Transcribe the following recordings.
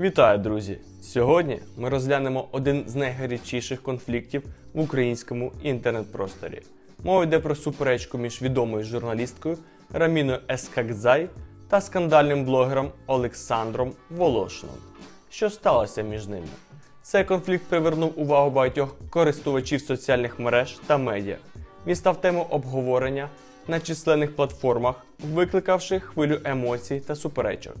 Вітаю, друзі! Сьогодні ми розглянемо один з найгарячіших конфліктів в українському інтернет-просторі. Мова йде про суперечку між відомою журналісткою Раміною Есхакзай та скандальним блогером Олександром Волошином. Що сталося між ними? Цей конфлікт привернув увагу багатьох користувачів соціальних мереж та медіа. Він став темою обговорення на численних платформах, викликавши хвилю емоцій та суперечок.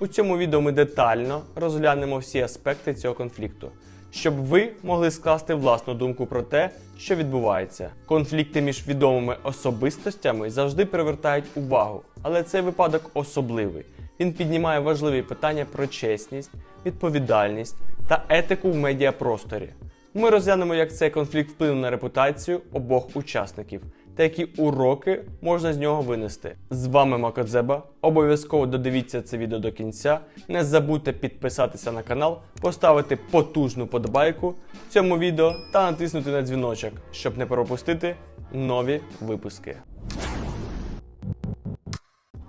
У цьому відео ми детально розглянемо всі аспекти цього конфлікту, щоб ви могли скласти власну думку про те, що відбувається. Конфлікти між відомими особистостями завжди привертають увагу, але цей випадок особливий. Він піднімає важливі питання про чесність, відповідальність та етику в медіапросторі. Ми розглянемо, як цей конфлікт вплинув на репутацію обох учасників та які уроки можна з нього винести. З вами Макодзеба. Обов'язково додивіться це відео до кінця. Не забудьте підписатися на канал, поставити потужну подобайку цьому відео та натиснути на дзвіночок, щоб не пропустити нові випуски.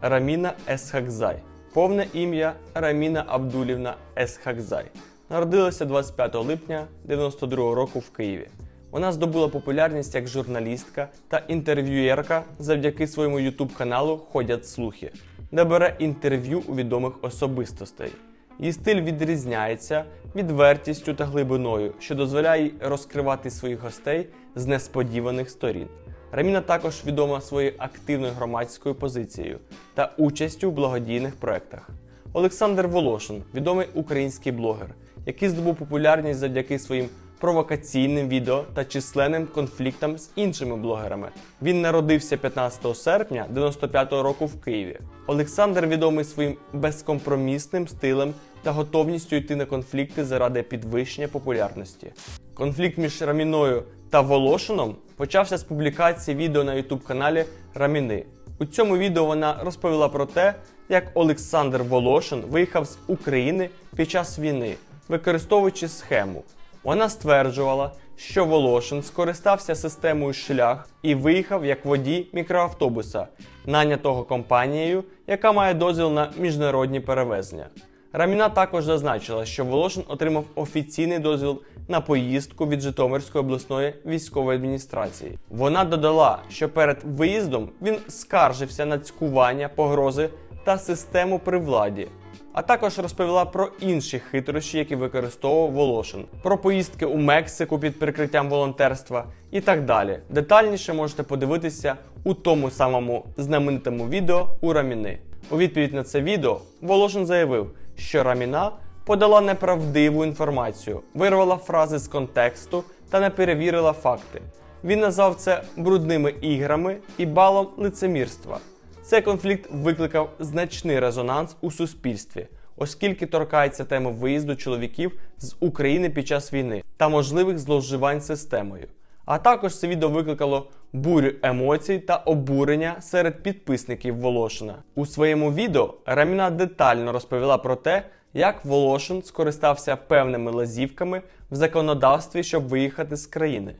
Раміна Есхакзай. Повне ім'я Раміна Абдулівна Есхакзай. Народилася 25 липня 92 року в Києві. Вона здобула популярність як журналістка та інтерв'юєрка завдяки своєму ютуб каналу Ходять слухи, де бере інтерв'ю у відомих особистостей. Її стиль відрізняється відвертістю та глибиною, що дозволяє їй розкривати своїх гостей з несподіваних сторін. Раміна також відома своєю активною громадською позицією та участю в благодійних проєктах. Олександр Волошин відомий український блогер, який здобув популярність завдяки своїм провокаційним відео та численним конфліктам з іншими блогерами. Він народився 15 серпня 95-го року в Києві. Олександр відомий своїм безкомпромісним стилем та готовністю йти на конфлікти заради підвищення популярності. Конфлікт між Раміною та Волошином почався з публікації відео на youtube каналі Раміни. У цьому відео вона розповіла про те, як Олександр Волошин виїхав з України під час війни, використовуючи схему. Вона стверджувала, що Волошин скористався системою шлях і виїхав як водій мікроавтобуса, нанятого компанією, яка має дозвіл на міжнародні перевезення. Раміна також зазначила, що Волошин отримав офіційний дозвіл на поїздку від Житомирської обласної військової адміністрації. Вона додала, що перед виїздом він скаржився на цькування, погрози та систему при владі. А також розповіла про інші хитрощі, які використовував Волошин, про поїздки у Мексику під прикриттям волонтерства і так далі. Детальніше можете подивитися у тому самому знаменитому відео у Раміни. У відповідь на це відео Волошин заявив, що Раміна подала неправдиву інформацію, вирвала фрази з контексту та не перевірила факти. Він назвав це брудними іграми і балом лицемірства. Цей конфлікт викликав значний резонанс у суспільстві, оскільки торкається теми виїзду чоловіків з України під час війни та можливих зловживань системою. А також це відео викликало бурю емоцій та обурення серед підписників Волошина. У своєму відео Раміна детально розповіла про те, як Волошин скористався певними лазівками в законодавстві, щоб виїхати з країни.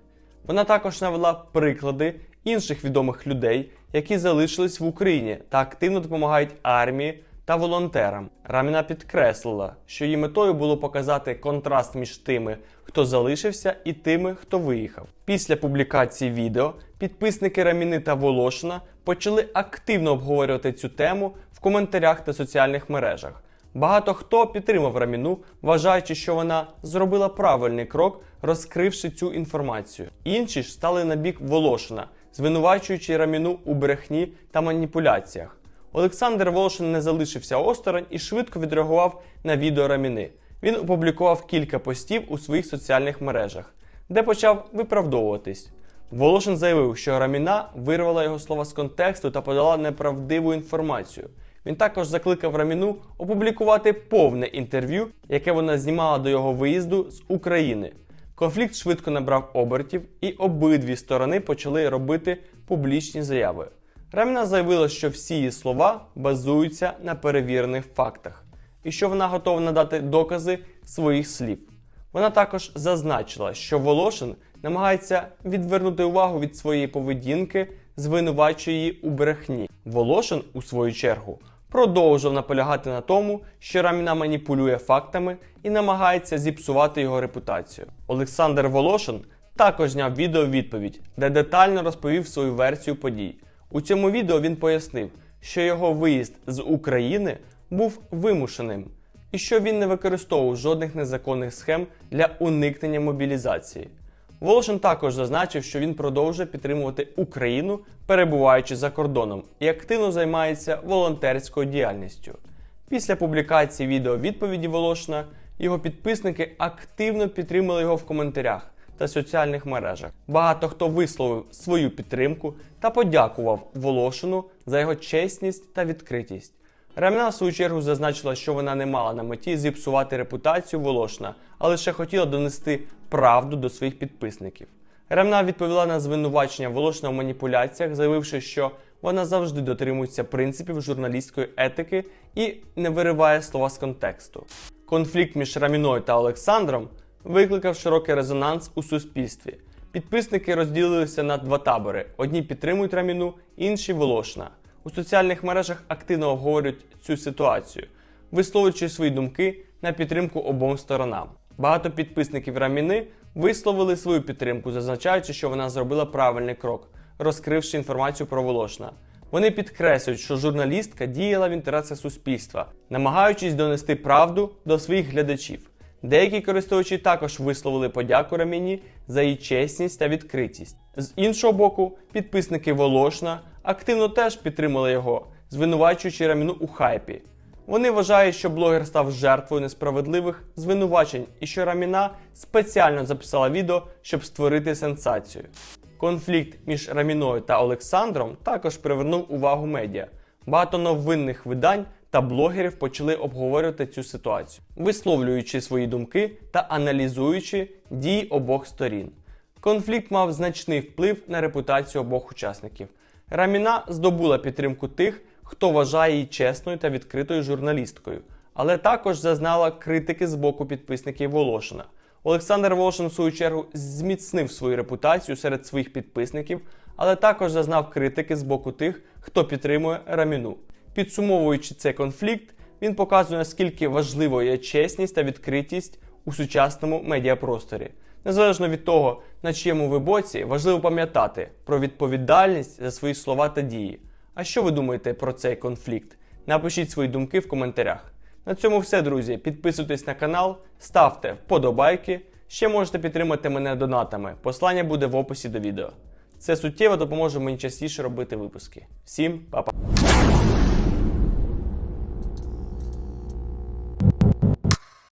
Вона також навела приклади інших відомих людей, які залишились в Україні та активно допомагають армії та волонтерам. Раміна підкреслила, що її метою було показати контраст між тими, хто залишився, і тими, хто виїхав. Після публікації відео підписники Раміни та Волошина почали активно обговорювати цю тему в коментарях та соціальних мережах. Багато хто підтримав Раміну, вважаючи, що вона зробила правильний крок, розкривши цю інформацію. Інші ж стали на бік Волошина, звинувачуючи Раміну у брехні та маніпуляціях. Олександр Волошин не залишився осторонь і швидко відреагував на відео Раміни. Він опублікував кілька постів у своїх соціальних мережах, де почав виправдовуватись. Волошин заявив, що Раміна вирвала його слова з контексту та подала неправдиву інформацію. Він також закликав Раміну опублікувати повне інтерв'ю, яке вона знімала до його виїзду з України. Конфлікт швидко набрав обертів, і обидві сторони почали робити публічні заяви. Раміна заявила, що всі її слова базуються на перевірених фактах, і що вона готова надати докази своїх слів. Вона також зазначила, що Волошин намагається відвернути увагу від своєї поведінки, звинувачує її у брехні. Волошин, у свою чергу, продовжував наполягати на тому, що Раміна маніпулює фактами і намагається зіпсувати його репутацію. Олександр Волошин також зняв відео відповідь, де детально розповів свою версію подій. У цьому відео він пояснив, що його виїзд з України був вимушеним і що він не використовував жодних незаконних схем для уникнення мобілізації. Волошин також зазначив, що він продовжує підтримувати Україну, перебуваючи за кордоном, і активно займається волонтерською діяльністю. Після публікації відео відповіді Волошина його підписники активно підтримали його в коментарях та соціальних мережах. Багато хто висловив свою підтримку та подякував Волошину за його чесність та відкритість. Раміна, в свою чергу, зазначила, що вона не мала на меті зіпсувати репутацію Волошина, а лише хотіла донести правду до своїх підписників. Рамна відповіла на звинувачення Волошина в маніпуляціях, заявивши, що вона завжди дотримується принципів журналістської етики і не вириває слова з контексту. Конфлікт між Раміною та Олександром викликав широкий резонанс у суспільстві. Підписники розділилися на два табори: одні підтримують Раміну, інші Волошина. У соціальних мережах активно обговорюють цю ситуацію, висловлюючи свої думки на підтримку обом сторонам. Багато підписників Раміни висловили свою підтримку, зазначаючи, що вона зробила правильний крок, розкривши інформацію про Волошина. Вони підкреслюють, що журналістка діяла в інтересах суспільства, намагаючись донести правду до своїх глядачів. Деякі користувачі також висловили подяку Раміні за її чесність та відкритість. З іншого боку, підписники Волошна активно теж підтримали його, звинувачуючи Раміну у хайпі. Вони вважають, що блогер став жертвою несправедливих звинувачень і що Раміна спеціально записала відео, щоб створити сенсацію. Конфлікт між Раміною та Олександром також привернув увагу медіа. Багато новинних видань та блогерів почали обговорювати цю ситуацію, висловлюючи свої думки та аналізуючи дії обох сторін. Конфлікт мав значний вплив на репутацію обох учасників. Раміна здобула підтримку тих, хто вважає її чесною та відкритою журналісткою, але також зазнала критики з боку підписників Волошина. Олександр Волошин, в свою чергу, зміцнив свою репутацію серед своїх підписників, але також зазнав критики з боку тих, хто підтримує Раміну. Підсумовуючи цей конфлікт, він показує, наскільки важливою є чесність та відкритість у сучасному медіапросторі. Незалежно від того, на чиєму ви боці, важливо пам'ятати про відповідальність за свої слова та дії. А що ви думаєте про цей конфлікт? Напишіть свої думки в коментарях. На цьому все, друзі. Підписуйтесь на канал, ставте вподобайки. Ще можете підтримати мене донатами. Послання буде в описі до відео. Це суттєво допоможе мені частіше робити випуски. Всім па-па!